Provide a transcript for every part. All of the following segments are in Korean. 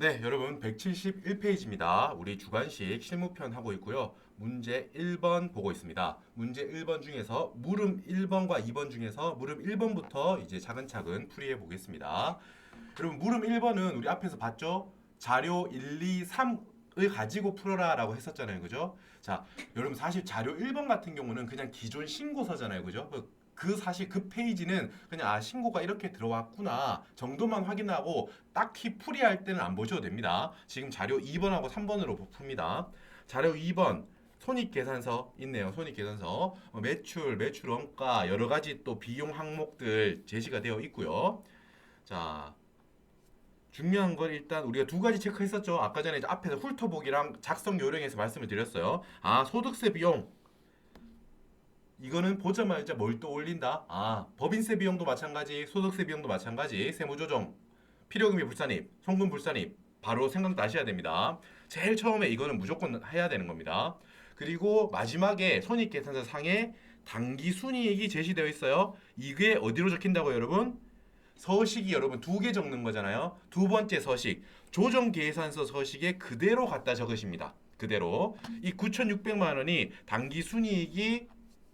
네, 여러분 171페이지입니다. 우리 주관식 실무편 하고 있고요. 문제 1번 보고 있습니다. 문제 1번 중에서 물음 1번과 2번 중에서 물음 1번부터 이제 차근차근 풀이해 보겠습니다. 여러분 물음 1번은 우리 앞에서 봤죠? 자료 1, 2, 3을 가지고 풀어라라고 했었잖아요. 그죠? 자, 여러분 사실 자료 1번 같은 경우는 그냥 기존 신고서잖아요. 그죠? 그- 그 사실 그 페이지는 그냥 아 신고가 이렇게 들어왔구나 정도만 확인하고 딱히 풀이할 때는 안 보셔도 됩니다. 지금 자료 2번하고 3번으로 풉니다. 자료 2번 손익계산서 있네요. 손익계산서 어, 매출, 매출 원가 여러 가지 또 비용 항목들 제시가 되어 있고요. 자 중요한 건 일단 우리가 두 가지 체크했었죠. 아까 전에 앞에서 훑어보기랑 작성 요령에서 말씀을 드렸어요. 아 소득세 비용 이거는 보자마자 뭘또 올린다? 아 법인세 비용도 마찬가지, 소득세 비용도 마찬가지, 세무조정, 필요금이 불산입, 송금 불산입 바로 생각나셔야 됩니다. 제일 처음에 이거는 무조건 해야 되는 겁니다. 그리고 마지막에 손익계산서 상에 당기 순이익이 제시되어 있어요. 이게 어디로 적힌다고 여러분? 서식이 여러분 두 개 적는 거잖아요. 두 번째 서식 조정 계산서 서식에 그대로 갖다 적으십니다. 그대로 이 9,600만 원이 당기 순이익이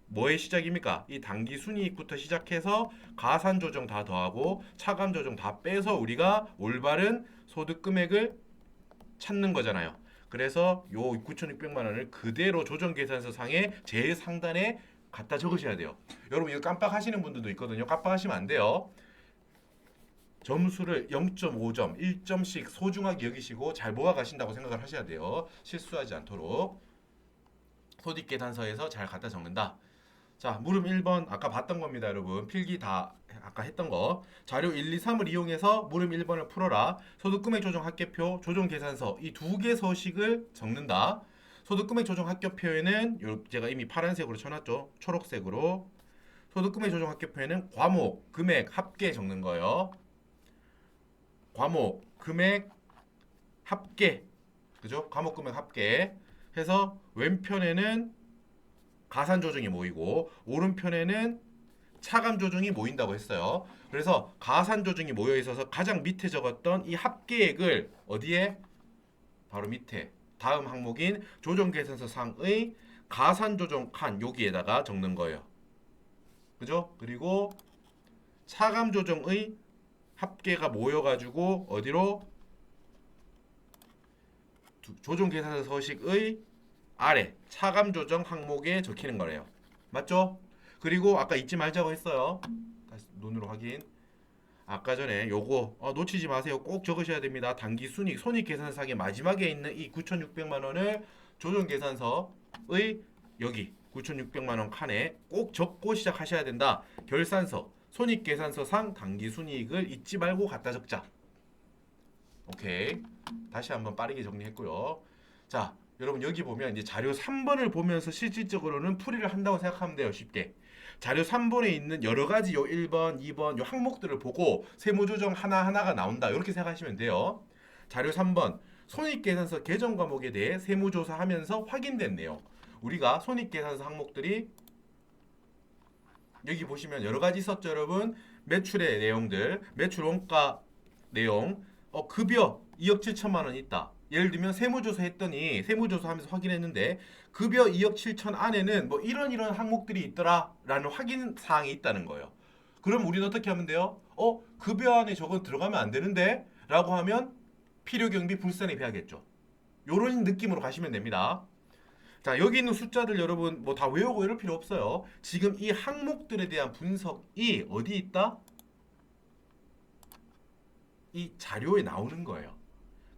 뭐의 시작입니까? 이 당기 순이익부터 시작해서 가산 조정 다 더하고 차감 조정 다 빼서 우리가 올바른 소득 금액을 찾는 거잖아요. 그래서 요 9,600만 원을 그대로 조정 계산서 상에 제일 상단에 갖다 적으셔야 돼요. 여러분 이거 깜빡하시는 분들도 있거든요. 깜빡하시면 안 돼요. 점수를 0.5점, 1점씩 소중하게 여기시고 잘 모아 가신다고 생각을 하셔야 돼요. 실수하지 않도록. 소득 계산서에서 잘 갖다 적는다. 자, 물음 1번 아까 봤던 겁니다, 여러분. 필기 다 아까 했던 거. 자료 1, 2, 3을 이용해서 물음 1번을 풀어라. 소득금액 조정 합계표, 조정 계산서 이 두 개 서식을 적는다. 소득금액 조정 합계표에는 요 제가 이미 파란색으로 쳐놨죠. 초록색으로. 소득금액 조정 합계표에는 과목, 금액, 합계 적는 거예요. 과목, 금액, 합계. 그죠? 과목, 금액, 합계. 해서 왼편에는 가산 조정이 모이고 오른편에는 차감 조정이 모인다고 했어요. 그래서 가산 조정이 모여 있어서 가장 밑에 적었던 이 합계액을 어디에 바로 밑에 다음 항목인 조정 계산서 상의 가산 조정 칸 여기에다가 적는 거예요. 그죠? 그리고 차감 조정의 합계가 모여 가지고 어디로 두- 조정 계산서 서식의 아래 차감 조정 항목에 적히는 거래요. 맞죠? 그리고 아까 잊지 말자고 했어요. 다시 눈으로 확인. 아까 전에 요거 어, 놓치지 마세요. 꼭 적으셔야 됩니다. 단기 순익 손익 계산상의 마지막에 있는 이 9,600만 원을 조정 계산서의 여기 9,600만 원 칸에 꼭 적고 시작하셔야 된다. 결산서 손익 계산서상 단기 순이익을 잊지 말고 갖다 적자. 오케이. 다시 한번 빠르게 정리했고요. 자, 여러분 여기 보면 이제 자료 3번을 보면서 실질적으로는 풀이를 한다고 생각하면 돼요. 쉽게. 자료 3번에 있는 여러 가지 요 1번, 2번 요 항목들을 보고 세무 조정 하나하나가 나온다. 이렇게 생각하시면 돼요. 자료 3번 손익계산서 개정 과목에 대해 세무조사하면서 내용. 우리가 손익계산서 항목들이 여기 보시면 여러 가지 있었죠, 여러분. 매출의 내용들, 매출 원가 내용, 어, 급여 2억 7천만 원 있다. 예를 들면 세무조사 했더니 세무조사 하면서 확인했는데 급여 2억 7천 안에는 뭐 이런 이런 항목들이 있더라라는 확인 사항이 있다는 거예요. 그럼 우리는 어떻게 하면 돼요? 어, 급여 안에 저건 들어가면 안 되는데? 라고 하면 필요 경비 불산입 해야겠죠. 요런 느낌으로 가시면 됩니다. 자, 여기 있는 숫자들 여러분 뭐 다 외우고 이럴 필요 없어요. 지금 이 항목들에 대한 분석이 어디 있다? 이 자료에 나오는 거예요.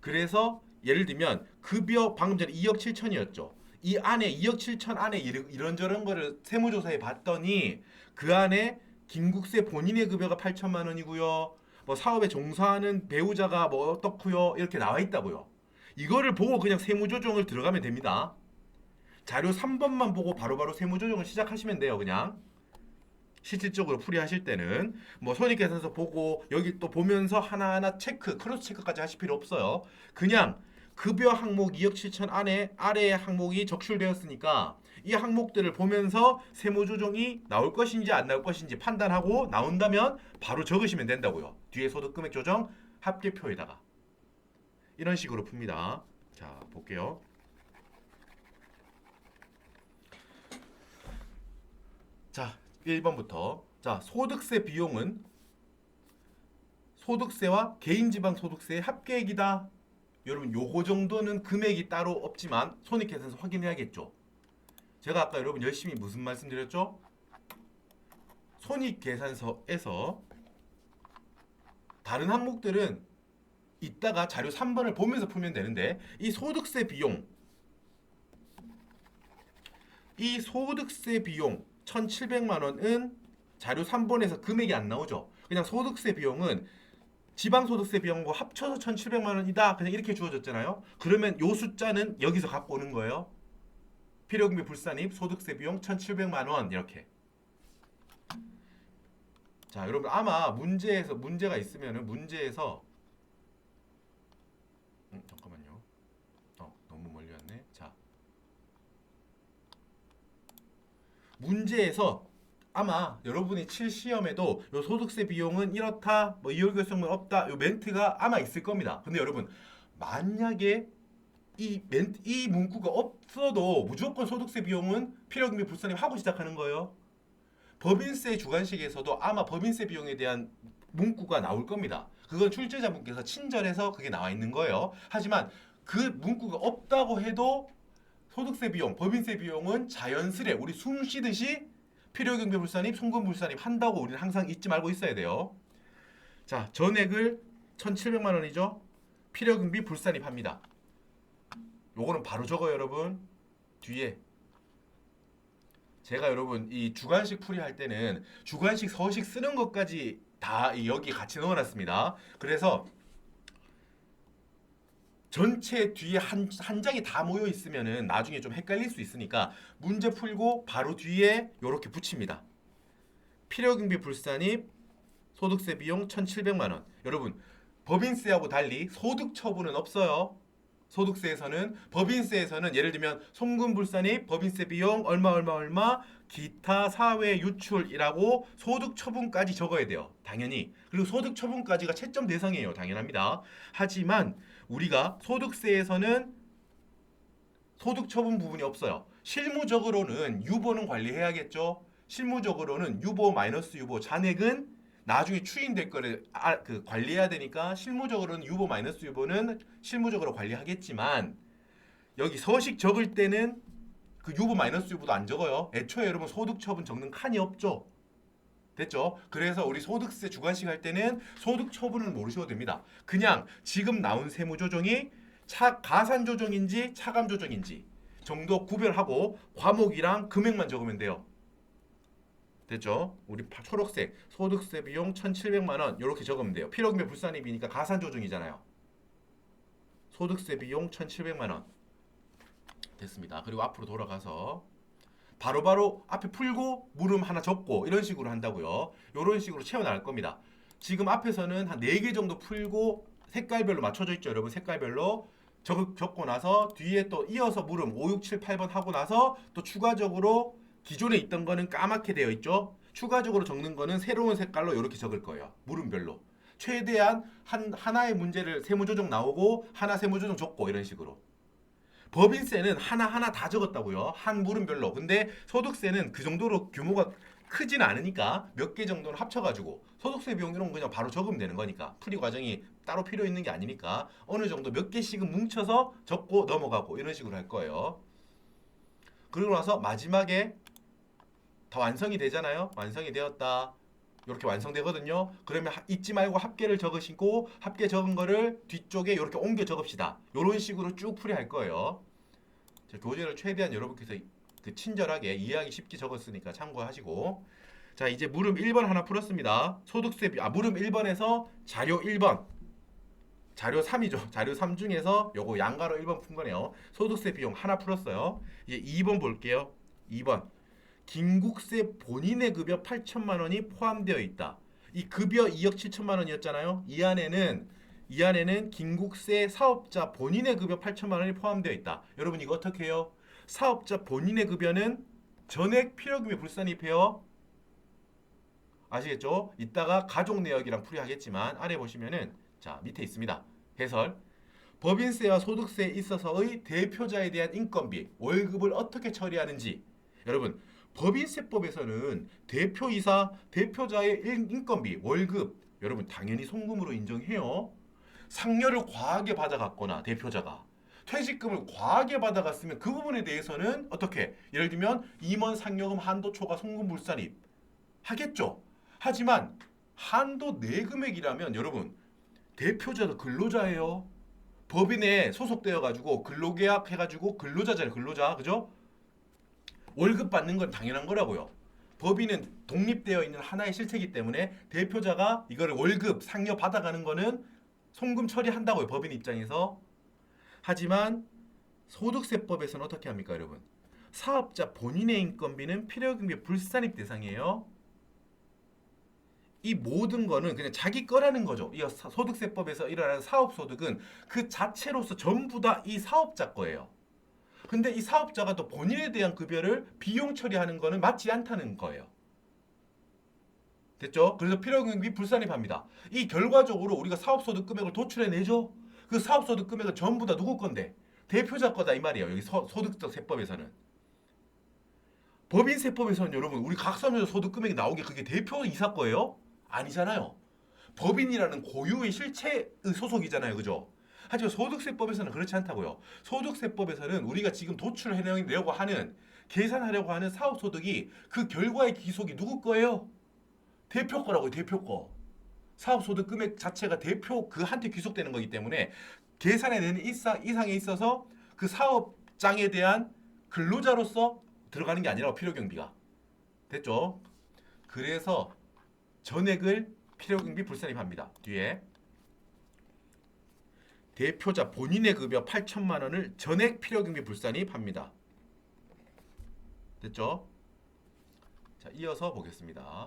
그래서 예를 들면 급여 방금 전에 2억 7천이었죠. 이 안에 2억 7천 안에 이런- 이런저런 거를 세무조사에 봤더니 그 안에 김국세 본인의 급여가 8천만 원이고요. 뭐 사업에 종사하는 배우자가 뭐 어떻고요. 이렇게 나와 있다고요. 이거를 보고 그냥 세무조정을 들어가면 됩니다. 자료 3번만 보고 바로바로 세무조정을 시작하시면 돼요. 그냥. 실질적으로 풀이하실 때는 뭐 손익계산서 보고 여기 또 보면서 하나하나 체크, 크로스 체크까지 하실 필요 없어요. 그냥 급여 항목 2억 7천 안에 아래의 항목이 적출되었으니까 이 항목들을 보면서 세무 조정이 나올 것인지 안 나올 것인지 판단하고 나온다면 바로 적으시면 된다고요. 뒤에 소득 금액 조정 합계표에다가 이런 식으로 풉니다. 자, 볼게요. 자, 1번부터. 자, 소득세 비용은 소득세와 개인지방소득세의 합계액이다. 여러분, 요거 정도는 금액이 따로 없지만 손익계산서 확인해야겠죠. 제가 아까 여러분 열심히 무슨 말씀드렸죠? 손익계산서에서 다른 항목들은 이따가 자료 3번을 보면서 풀면 되는데 이 소득세 비용 이 소득세 비용 1,700만 원은 자료 3번에서 금액이 안 나오죠. 그냥 소득세 비용은 지방소득세 비용과 합쳐서 1,700만 원이다. 그냥 이렇게 주어졌잖아요. 그러면 요 숫자는 여기서 갖고 오는 거예요. 필요금비 불산입 소득세 비용 1,700만 원 이렇게. 자, 여러분 아마 문제에서 문제가 있으면은 문제에서 음, 잠깐만요. 어, 너무 멀리 왔네. 자. 문제에서 아마 여러분이 칠 시험에도 요 소득세 비용은 이렇다, 뭐 이율결성은 없다, 요 멘트가 아마 있을 겁니다. 근데 여러분 만약에 이 멘트 이 문구가 없어도 무조건 소득세 비용은 필요금비 불산입 하고 시작하는 거예요. 법인세 주관식에서도 아마 법인세 비용에 대한 문구가 나올 겁니다. 그건 출제자분께서 친절해서 그게 나와 있는 거예요. 하지만 그 문구가 없다고 해도 소득세 비용, 법인세 비용은 자연스레 우리 숨 쉬듯이 필요경비 불산입, 송금 불산입 한다고 우리는 항상 잊지 말고 있어야 돼요. 자, 전액을 1,700만 원이죠. 필요경비 불산입 합니다. 요거는 바로 적어요, 여러분. 뒤에 제가 여러분 이 주관식 풀이 할 때는 주관식 서식 쓰는 것까지 다이 여기 같이 넣어놨습니다. 그래서 전체 뒤에 한, 한 장이 다 모여 있으면은 나중에 좀 헷갈릴 수 있으니까 문제 풀고 바로 뒤에 요렇게 붙입니다. 필요경비 불산입 소득세 비용 1,700만 원. 여러분 법인세하고 달리 소득 처분은 없어요. 소득세에서는 법인세에서는 예를 들면 송금 불산입 법인세 비용 얼마 얼마 얼마 기타 사회 유출이라고 소득 처분까지 적어야 돼요. 당연히. 그리고 소득 처분까지가 채점 대상이에요. 당연합니다. 하지만 우리가 소득세에서는 소득 처분 부분이 없어요. 실무적으로는 유보는 관리해야겠죠. 실무적으로는 유보 마이너스 유보 잔액은 나중에 추인될 거를 아, 그 관리해야 되니까 실무적으로는 유보 마이너스 유보는 실무적으로 관리하겠지만 여기 서식 적을 때는 그 유보 마이너스 유보도 안 적어요. 애초에 여러분 소득 처분 적는 칸이 없죠. 됐죠? 그래서 우리 소득세 주관식 할 때는 소득 처분을 모르셔도 됩니다. 그냥 지금 나온 세무 조정이 차 가산 조정인지 차감 조정인지 정도 구별하고 과목이랑 금액만 적으면 돼요. 됐죠? 우리 파- 초록색 소득세 비용 1,700만 원 이렇게 적으면 돼요. 필요금의 불산입이니까 가산 조정이잖아요. 소득세 비용 1,700만 원 됐습니다. 그리고 앞으로 돌아가서 바로바로 앞에 풀고 물음 하나 적고 이런 식으로 한다고요. 이런 식으로 채워 나갈 겁니다. 지금 앞에서는 한 4개 정도 풀고 색깔별로 맞춰져 있죠. 여러분 색깔별로 적, 적고 나서 뒤에 또 이어서 물음 5, 6, 7, 8번 하고 나서 또 추가적으로 기존에 있던 거는 까맣게 되어 있죠. 추가적으로 적는 거는 새로운 색깔로 이렇게 적을 거예요. 물음별로. 최대한 한 하나의 문제를 세무조정 나오고 하나 세무조정 적고 이런 식으로. 법인세는 하나하나 다 적었다고요. 한 물음별로. 근데 소득세는 그 정도로 규모가 크진 않으니까 몇 개 정도는 합쳐가지고 소득세 비용 이런 거 그냥 바로 적으면 되는 거니까 풀이 과정이 따로 필요 있는 게 아니니까 어느 정도 몇 개씩은 뭉쳐서 적고 넘어가고 이런 식으로 할 거예요. 그리고 나서 마지막에 다 완성이 되잖아요. 완성이 되었다. 이렇게 완성되거든요. 그러면 하- 잊지 말고 합계를 적으시고 합계 적은 거를 뒤쪽에 이렇게 옮겨 적읍시다. 이런 식으로 쭉 풀이할 거예요. 자, 교재를 최대한 여러분께서 그 친절하게 이해하기 쉽게 적었으니까 참고하시고 자 이제 물음 1번 하나 풀었습니다. 소득세 비- 아 물음 1번에서 자료 1번 자료 3이죠. 자료 3 중에서 요거 양가로 1번 푼 거네요. 소득세 비용 하나 풀었어요. 이제 2번 볼게요. 2번 긴국세 본인의 급여 8천만 원이 포함되어 있다. 이 급여 2억 7천만 원이었잖아요. 이 안에는 이 안에는 긴국세 사업자 본인의 급여 8천만 원이 포함되어 있다. 여러분 이거 어떻게 해요? 사업자 본인의 급여는 전액 필요금이 불산입해요. 아시겠죠? 이따가 가족 내역이랑 풀이하겠지만 아래 보시면은 자 밑에 있습니다. 해설 법인세와 소득세에 있어서의 대표자에 대한 인건비, 월급을 어떻게 처리하는지 여러분 법인세법에서는 대표이사, 대표자의 인- 인건비, 월급 여러분 당연히 송금으로 인정해요. 상여를 과하게 받아갔거나 대표자가 퇴직금을 과하게 받아갔으면 그 부분에 대해서는 어떻게 예를 들면 임원 상여금 한도 초과 송금 불산입 하겠죠. 하지만 한도 내금액이라면 여러분 대표자도 근로자예요. 법인에 소속되어 가지고 근로계약 해가지고 근로자잖아요. 근로자 그죠? 월급 받는 건 당연한 거라고요. 법인은 독립되어 있는 하나의 실체이기 때문에 대표자가 이거를 월급 상여 받아가는 거는 송금 처리한다고요. 법인 입장에서. 하지만 소득세법에서는 어떻게 합니까, 여러분? 사업자 본인의 인건비는 필요경비 불산입 대상이에요. 이 모든 거는 그냥 자기 거라는 거죠. 이 사- 소득세법에서 일어나는 사업소득은 그 자체로서 전부 다 이 사업자 거예요. 근데 이 사업자가 또 본인에 대한 급여를 비용 처리하는 거는 맞지 않다는 거예요. 됐죠? 그래서 필요경비 불산입합니다. 이 결과적으로 우리가 사업소득 금액을 도출해내죠. 그 사업소득 금액은 전부 다 누구 건데? 대표자 거다 이 말이에요. 여기 소, 소득적 세법에서는. 법인세법에서는 여러분 우리 각선의 소득 금액이 나오게 그게 대표 이사 거예요? 아니잖아요. 법인이라는 고유의 실체의 소속이잖아요. 그죠? 하지만 소득세법에서는 그렇지 않다고요. 소득세법에서는 우리가 지금 도출해내려고 하는 계산하려고 하는 사업소득이 그 결과의 기속이 누구 거예요? 대표 거라고요. 대표 거. 사업소득 금액 자체가 대표 그한테 귀속되는 거기 때문에 계산해내는 이상, 이상에 있어서 그 사업장에 대한 근로자로서 들어가는 게 아니라 필요경비가 됐죠? 그래서 전액을 필요경비 불산입합니다. 뒤에 대표자 본인의 급여 8천만 원을 전액 필요경비 불산입합니다. 됐죠? 자, 이어서 보겠습니다.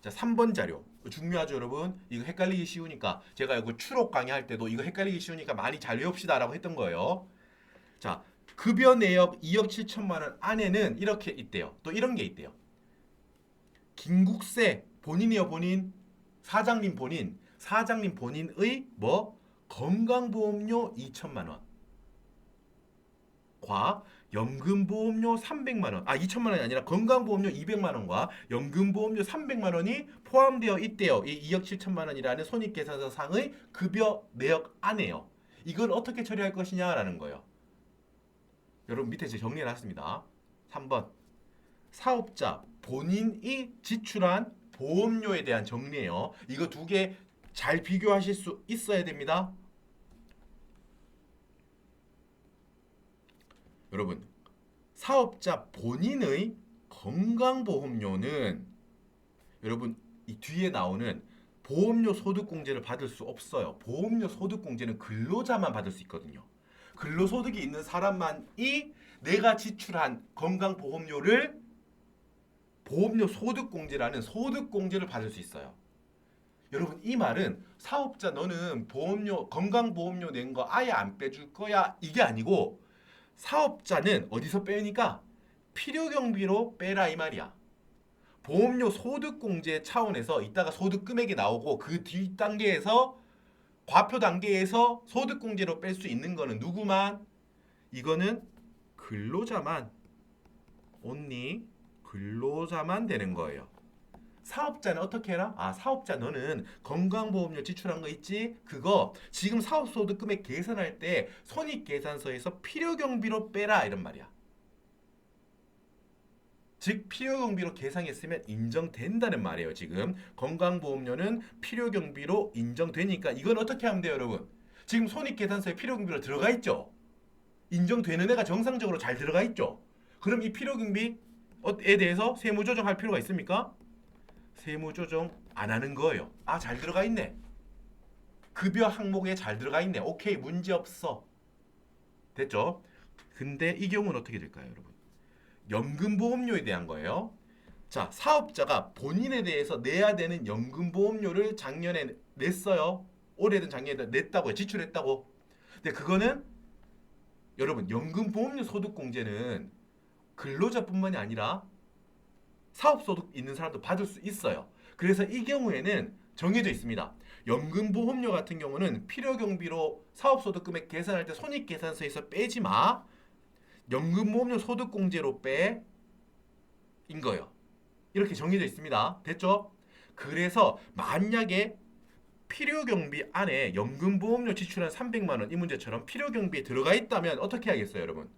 자, 3번 자료. 중요하죠, 여러분. 이거 헷갈리기 쉬우니까 제가 이거 추록 강의할 때도 이거 헷갈리기 쉬우니까 많이 잘 외웁시다라고 했던 거예요. 자, 급여 내역 2억 7천만 원 안에는 이렇게 있대요. 또 이런 게 있대요. 긴국세 본인이요 본인 사장님 본인 사장님 본인의 뭐 건강보험료 2천만 원. 과 연금보험료 300만 원. 아 2천만 원이 아니라 건강보험료 200만 원과 연금보험료 300만 원이 포함되어 있대요. 이 2억 7천만 원이라는 손익계산서상의 급여 내역 안에요. 이걸 어떻게 처리할 것이냐라는 거예요. 여러분 밑에 제가 정리해놨습니다. 3번 사업자 본인이 지출한 보험료에 대한 정리예요. 이거 두 개 잘 비교하실 수 있어야 됩니다. 여러분 사업자 본인의 건강보험료는 여러분 이 뒤에 나오는 보험료 소득공제를 받을 수 없어요. 보험료 소득공제는 근로자만 받을 수 있거든요. 근로소득이 있는 사람만이 내가 지출한 건강보험료를 보험료 소득공제라는 소득공제를 받을 수 있어요. 여러분 이 말은 사업자 너는 보험료 건강보험료 낸 거 아예 안 빼줄 거야 이게 아니고 사업자는 어디서 빼니까 필요 경비로 빼라 이 말이야. 보험료 소득공제 차원에서 이따가 소득 금액이 나오고 그 뒷 단계에서 과표 단계에서 소득공제로 뺄 수 있는 거는 누구만? 이거는 근로자만 온리 근로자만 되는 거예요. 사업자는 어떻게 해라? 아 사업자 너는 건강보험료 지출한 거 있지? 그거 지금 사업소득 금액 계산할 때 손익계산서에서 필요경비로 빼라 이런 말이야. 즉 필요경비로 계상했으면 인정된다는 말이에요. 지금 건강보험료는 필요경비로 인정되니까 이건 어떻게 하면 돼요, 여러분? 지금 손익계산서에 필요경비로 들어가 있죠. 인정되는 애가 정상적으로 잘 들어가 있죠. 그럼 이 필요경비에 대해서 세무조정할 필요가 있습니까? 세무 조정 안 하는 거예요. 아 잘 들어가 있네. 급여 항목에 잘 들어가 있네. 오케이 문제 없어. 됐죠? 근데 이 경우는 어떻게 될까요, 여러분? 연금보험료에 대한 거예요. 자, 사업자가 본인에 대해서 내야 되는 연금보험료를 작년에 냈어요. 올해든 작년에 냈다고요. 지출했다고. 근데 그거는 여러분 연금보험료 소득공제는 근로자뿐만이 아니라 사업소득 있는 사람도 받을 수 있어요. 그래서 이 경우에는 정해져 있습니다. 연금보험료 같은 경우는 필요경비로 사업소득 금액 계산할 때 손익계산서에서 빼지 마. 연금보험료 소득공제로 빼. 인 거예요. 이렇게 정해져 있습니다. 됐죠? 그래서 만약에 필요경비 안에 연금보험료 지출한 300만 원 이 문제처럼 필요경비에 들어가 있다면 어떻게 하겠어요, 여러분?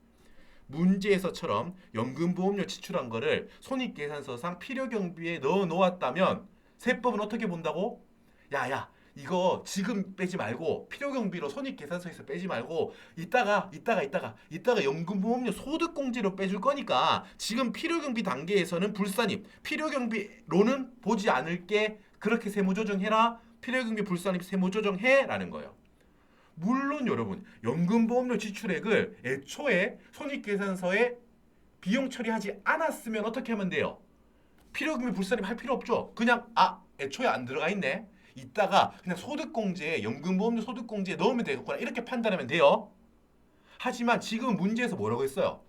문제에서처럼 연금보험료 지출한 거를 손익계산서상 필요경비에 넣어 놓았다면 세법은 어떻게 본다고? 야야 이거 지금 빼지 말고 필요경비로 손익계산서에서 빼지 말고 이따가 이따가 이따가 이따가 연금보험료 소득공제로 빼줄 거니까 지금 필요경비 단계에서는 불산입 필요경비로는 보지 않을게 그렇게 세무조정해라 필요경비 불산입 세무조정해라는 거예요. 물론 여러분 연금보험료 지출액을 애초에 손익계산서에 비용 처리하지 않았으면 어떻게 하면 돼요? 필요금이 불산입 할 필요 없죠. 그냥 아 애초에 안 들어가 있네. 이따가 그냥 소득공제에 연금보험료 소득공제에 넣으면 되겠구나 이렇게 판단하면 돼요. 하지만 지금 문제에서 뭐라고 했어요?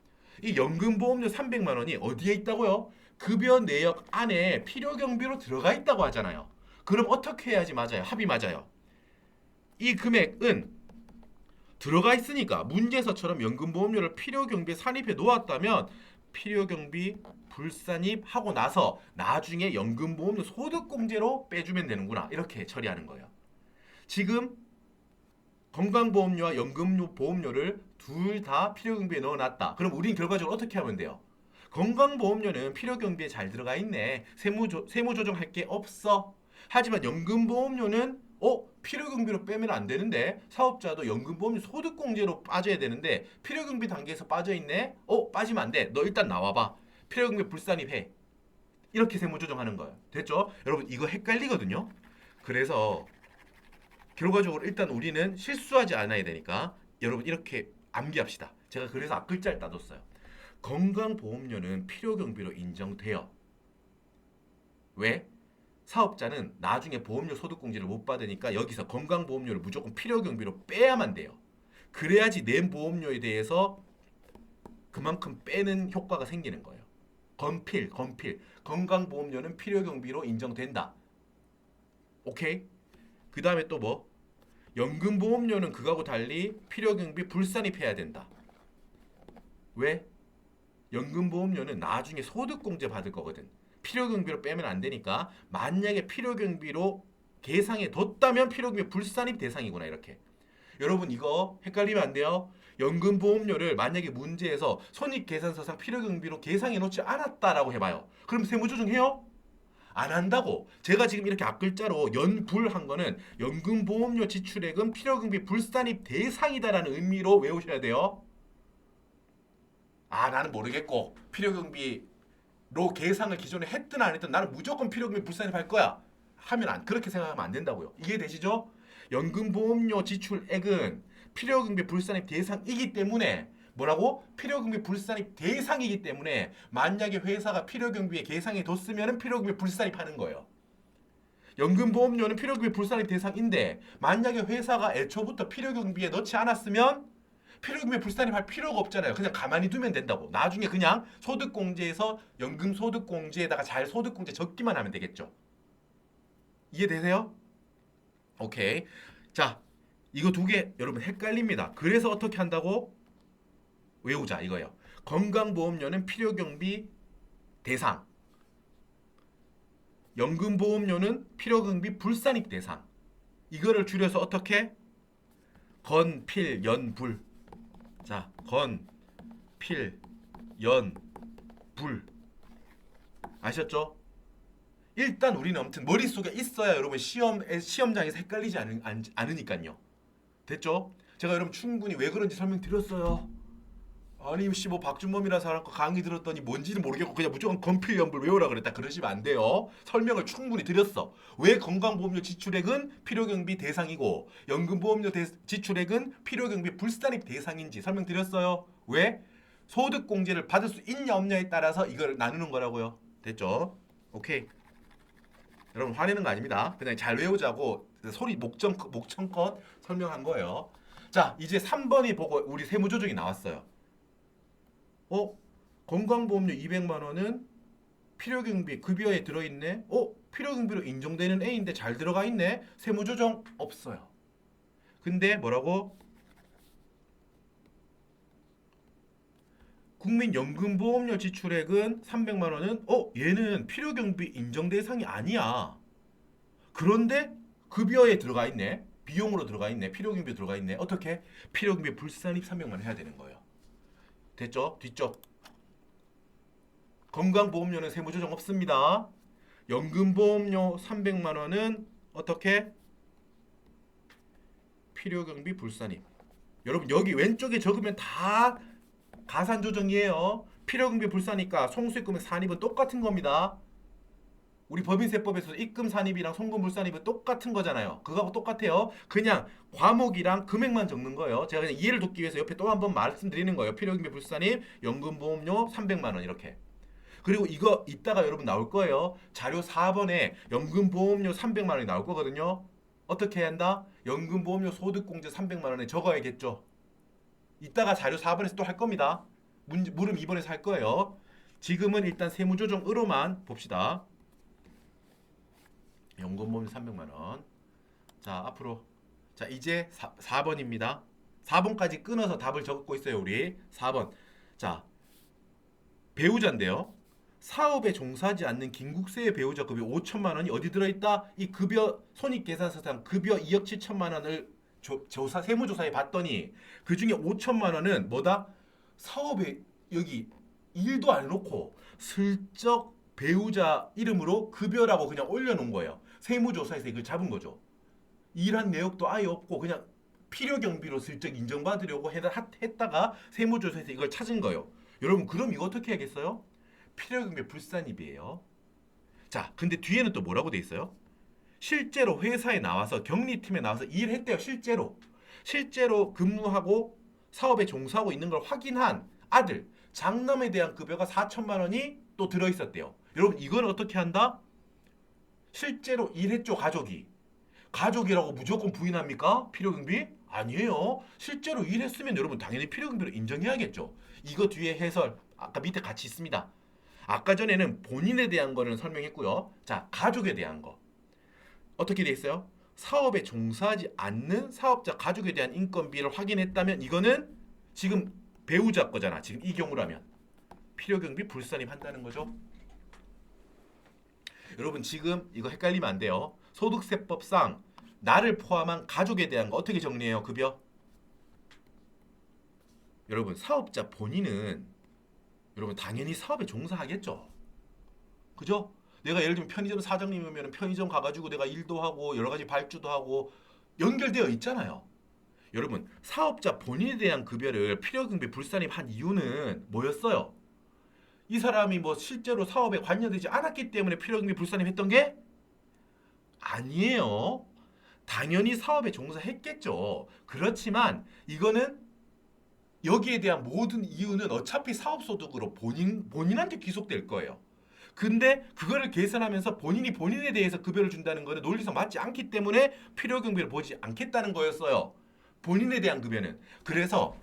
이 연금보험료 300만 원이 어디에 있다고요? 급여 내역 안에 필요경비로 들어가 있다고 하잖아요. 그럼 어떻게 해야지 맞아요? 합이 맞아요. 이 금액은 들어가 있으니까 문제에서처럼 연금보험료를 필요경비에 산입해 놓았다면 필요경비 불산입하고 나서 나중에 연금보험료 소득공제로 빼주면 되는구나 이렇게 처리하는 거예요. 지금 건강보험료와 연금보험료를 둘 다 필요경비에 넣어놨다. 그럼 우린 결과적으로 어떻게 하면 돼요? 건강보험료는 필요경비에 잘 들어가 있네. 세무조, 세무조정할 게 없어. 하지만 연금보험료는 어 필요경비로 빼면 안 되는데 사업자도 연금보험료 소득공제로 빠져야 되는데 필요경비 단계에서 빠져 있네. 어 빠지면 안 돼. 너 일단 나와봐. 필요경비 불산입해. 이렇게 세무조정하는 거예요. 됐죠? 여러분 이거 헷갈리거든요. 그래서 결과적으로 일단 우리는 실수하지 않아야 되니까 여러분 이렇게 암기합시다. 제가 그래서 앞글자를 따뒀어요. 건강보험료는 필요경비로 인정돼요. 왜? 사업자는 나중에 보험료 소득공제를 못 받으니까 여기서 건강보험료를 무조건 필요경비로 빼야만 돼요. 그래야지 내 보험료에 대해서 그만큼 빼는 효과가 생기는 거예요. 건필, 건필. 건강보험료는 필요경비로 인정된다. 오케이? 그 다음에 또 뭐? 연금보험료는 그거하고 달리 필요경비 불산입해야 된다. 왜? 연금보험료는 나중에 소득공제 받을 거거든. 필요 경비로 빼면 안 되니까 만약에 필요 경비로 계상에 뒀다면 필요 경비 불산입 대상이구나 이렇게. 여러분 이거 헷갈리면 안 돼요. 연금 보험료를 만약에 문제에서 손익 계산서상 필요 경비로 계상해 놓지 않았다라고 해 봐요. 그럼 세무조정 해요? 안 한다고. 제가 지금 이렇게 앞글자로 연불한 거는 연금 보험료 지출액은 필요 경비 불산입 대상이다라는 의미로 외우셔야 돼요. 아 나는 모르겠고 필요 경비 로 계상을 기존에 했든 안 했든 나는 무조건 필요경비 불산입할 거야 하면 안 그렇게 생각하면 안 된다고요. 이해되시죠? 연금보험료 지출액은 필요경비 불산입 대상이기 때문에 뭐라고? 필요경비 불산입 대상이기 때문에 만약에 회사가 필요경비에 계상에 뒀으면 필요경비 불산입하는 거예요. 연금보험료는 필요경비 불산입 대상인데 만약에 회사가 애초부터 필요경비에 넣지 않았으면 필요금에 불산입할 필요가 없잖아요. 그냥 가만히 두면 된다고. 나중에 그냥 소득공제에서 연금 소득공제에다가 잘 소득공제 적기만 하면 되겠죠. 이해되세요? 오케이. 자, 이거 두 개 여러분 헷갈립니다. 그래서 어떻게 한다고? 외우자 이거예요. 건강보험료는 필요경비 대상. 연금보험료는 필요경비 불산입 대상. 이거를 줄여서 어떻게? 건 필 연 불 자, 건, 필, 연, 불. 아셨죠? 일단 우리는 아무튼 머릿속에 있어야 여러분 시험 시험장에서 헷갈리지 않으, 않, 않으니까요. 됐죠? 제가 여러분 충분히 왜 그런지 설명드렸어요. 아니 씨 뭐 박준범이라 사람 거 강의 들었더니 뭔지는 모르겠고 그냥 무조건 건필연불 외우라 그랬다 그러시면 안 돼요. 설명을 충분히 드렸어. 왜 건강보험료 지출액은 필요경비 대상이고 연금보험료 대, 지출액은 필요경비 불산입 대상인지 설명드렸어요. 왜? 소득공제를 받을 수 있냐 없냐에 따라서 이걸 나누는 거라고요. 됐죠? 오케이. 여러분 화내는 거 아닙니다. 그냥 잘 외우자고 소리 목청 목청껏 설명한 거예요. 자 이제 3번이 보고 우리 세무조정이 나왔어요. 어? 건강보험료 200만 원은 필요경비 급여에 들어있네. 어? 필요경비로 인정되는 A인데 잘 들어가 있네. 세무조정 없어요. 근데 뭐라고? 국민연금보험료 지출액은 300만 원은 어 얘는 필요경비 인정 대상이 아니야. 그런데 급여에 들어가 있네. 비용으로 들어가 있네. 필요경비 들어가 있네. 어떻게? 필요경비 불산입 300만 원 해야 되는 거예요. 됐죠? 뒤쪽. 건강보험료는 세무조정 없습니다. 연금보험료 300만 원은 어떻게? 필요경비 불산입. 여러분 여기 왼쪽에 적으면 다 가산 조정이에요. 필요경비 불사니까 송수익금의 산입은 똑같은 겁니다. 우리 법인세법에서 입금 산입이랑 송금 불산입은 똑같은 거잖아요. 그거하고 똑같아요. 그냥 과목이랑 금액만 적는 거예요. 제가 그냥 이해를 돕기 위해서 옆에 또 한 번 말씀드리는 거예요. 필요경비 불산입, 연금보험료 300만 원 이렇게. 그리고 이거 이따가 여러분 나올 거예요. 자료 4번에 연금보험료 300만 원이 나올 거거든요. 어떻게 해야 한다? 연금보험료 소득공제 300만 원에 적어야겠죠. 이따가 자료 4번에서 또 할 겁니다. 문, 물음 2번에서 할 거예요. 지금은 일단 세무조정으로만 봅시다. 연금보험 300만 원. 자 앞으로 자 이제 4, 4번입니다. 4번까지 끊어서 답을 적고 있어요 우리 4번. 자 배우자인데요. 사업에 종사하지 않는 김국세의 배우자 급여 5천만 원이 어디 들어있다? 이 급여 손익계산서상 급여 2억 7천만 원을 조, 조사 세무조사에 봤더니 그 중에 5천만 원은 뭐다? 사업에 여기 일도 안 해놓고 슬쩍 배우자 이름으로 급여라고 그냥 올려놓은 거예요. 세무조사에서 이걸 잡은 거죠. 일한 내역도 아예 없고 그냥 필요 경비로 슬쩍 인정받으려고 했다가 세무조사에서 이걸 찾은 거예요. 여러분 그럼 이거 어떻게 해야겠어요? 필요 경비 불산입이에요. 자, 근데 뒤에는 또 뭐라고 돼 있어요? 실제로 회사에 나와서 격리팀에 나와서 일했대요. 실제로. 실제로 근무하고 사업에 종사하고 있는 걸 확인한 아들, 장남에 대한 급여가 4천만 원이 또 들어 있었대요. 여러분 이건 어떻게 한다? 실제로 일했죠, 가족이. 가족이라고 무조건 부인합니까? 필요경비? 아니에요. 실제로 일했으면 여러분 당연히 필요경비로 인정해야겠죠. 이거 뒤에 해설 아까 밑에 같이 있습니다. 아까 전에는 본인에 대한 거는 설명했고요. 자, 가족에 대한 거. 어떻게 돼 있어요? 사업에 종사하지 않는 사업자 가족에 대한 인건비를 확인했다면 이거는 지금 배우자 거잖아. 지금 이 경우라면 필요경비 불산입한다는 거죠. 여러분 지금 이거 헷갈리면 안 돼요. 소득세법상 나를 포함한 가족에 대한 거 어떻게 정리해요? 급여? 여러분 사업자 본인은 여러분 당연히 사업에 종사하겠죠. 그죠? 내가 예를 들면 편의점 사장님이면 편의점 가가지고 내가 일도 하고 여러 가지 발주도 하고 연결되어 있잖아요. 여러분 사업자 본인에 대한 급여를 필요경비 불산입한 이유는 뭐였어요? 이 사람이 뭐 실제로 사업에 관여되지 않았기 때문에 필요경비 불산입했던 게 아니에요. 당연히 사업에 종사했겠죠. 그렇지만 이거는 여기에 대한 모든 이유는 어차피 사업소득으로 본인 본인한테 귀속될 거예요. 근데 그거를 계산하면서 본인이 본인에 대해서 급여를 준다는 거는 논리상 맞지 않기 때문에 필요경비를 보지 않겠다는 거였어요. 본인에 대한 급여는. 그래서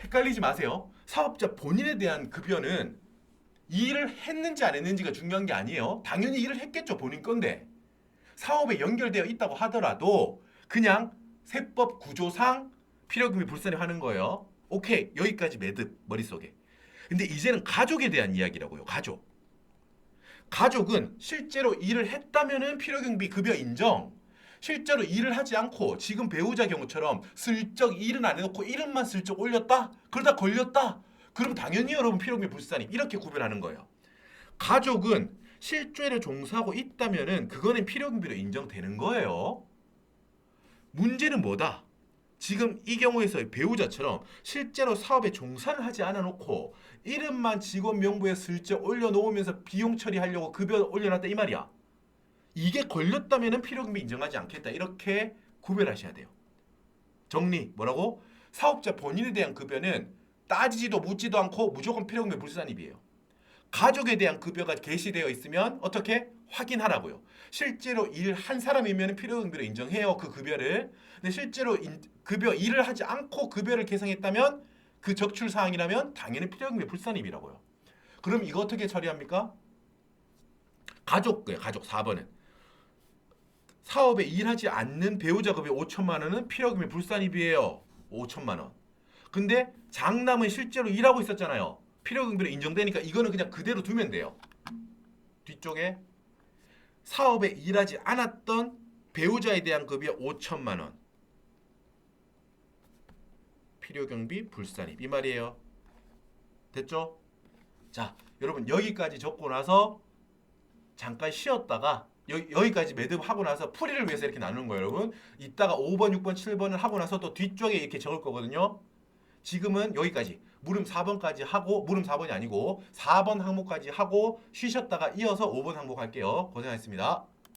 헷갈리지 마세요. 사업자 본인에 대한 급여는 일을 했는지 안 했는지가 중요한 게 아니에요. 당연히 일을 했겠죠. 본인 건데. 사업에 연결되어 있다고 하더라도 그냥 세법 구조상 필요금이 불산입하는 거예요. 오케이 여기까지 매듭 머릿속에. 근데 이제는 가족에 대한 이야기라고요. 가족. 가족은 실제로 일을 했다면은 필요경비 급여 인정. 실제로 일을 하지 않고 지금 배우자 경우처럼 슬쩍 일은 안 해놓고 이름만 슬쩍 올렸다. 그러다 걸렸다. 그럼 당연히 여러분 필요경비 불산입 이렇게 구별하는 거예요. 가족은 실죄를 종사하고 있다면은 그거는 필요경비로 인정되는 거예요. 문제는 뭐다? 지금 이 경우에서 배우자처럼 실제로 사업에 종사를 하지 않아 놓고 이름만 직원 명부에 슬쩍 올려놓으면서 비용 처리하려고 급여 올려놨다 이 말이야. 이게 걸렸다면은 필요금비 인정하지 않겠다 이렇게 구별하셔야 돼요. 정리 뭐라고? 사업자 본인에 대한 급여는 따지지도 묻지도 않고 무조건 필요금비 불산입이에요. 가족에 대한 급여가 게시되어 있으면 어떻게 확인하라고요. 실제로 일 한 사람이면 필요금비로 인정해요 그 급여를. 근데 실제로 인- 급여 일을 하지 않고 급여를 계상했다면 그 적출 사항이라면 당연히 필요금비 불산입이라고요. 그럼 이거 어떻게 처리합니까? 가족고요. 가족 4번은 사업에 일하지 않는 배우자 급여 5천만 원은 필요금이 불산입이에요. 5천만 원. 근데 장남은 실제로 일하고 있었잖아요. 필요금비로 인정되니까 이거는 그냥 그대로 두면 돼요. 뒤쪽에 사업에 일하지 않았던 배우자에 대한 급여 5천만 원. 필요경비 불산입 이 말이에요. 됐죠? 자, 여러분 여기까지 적고 나서 잠깐 쉬었다가 여기, 여기까지 매듭하고 나서 풀이를 위해서 이렇게 나누는 거예요, 여러분. 이따가 5번, 6번, 7번을 하고 나서 또 뒤쪽에 이렇게 적을 거거든요. 지금은 여기까지 물음 4번까지 하고 물음 4번이 아니고 4번 항목까지 하고 쉬셨다가 이어서 5번 항목 할게요. 고생하셨습니다.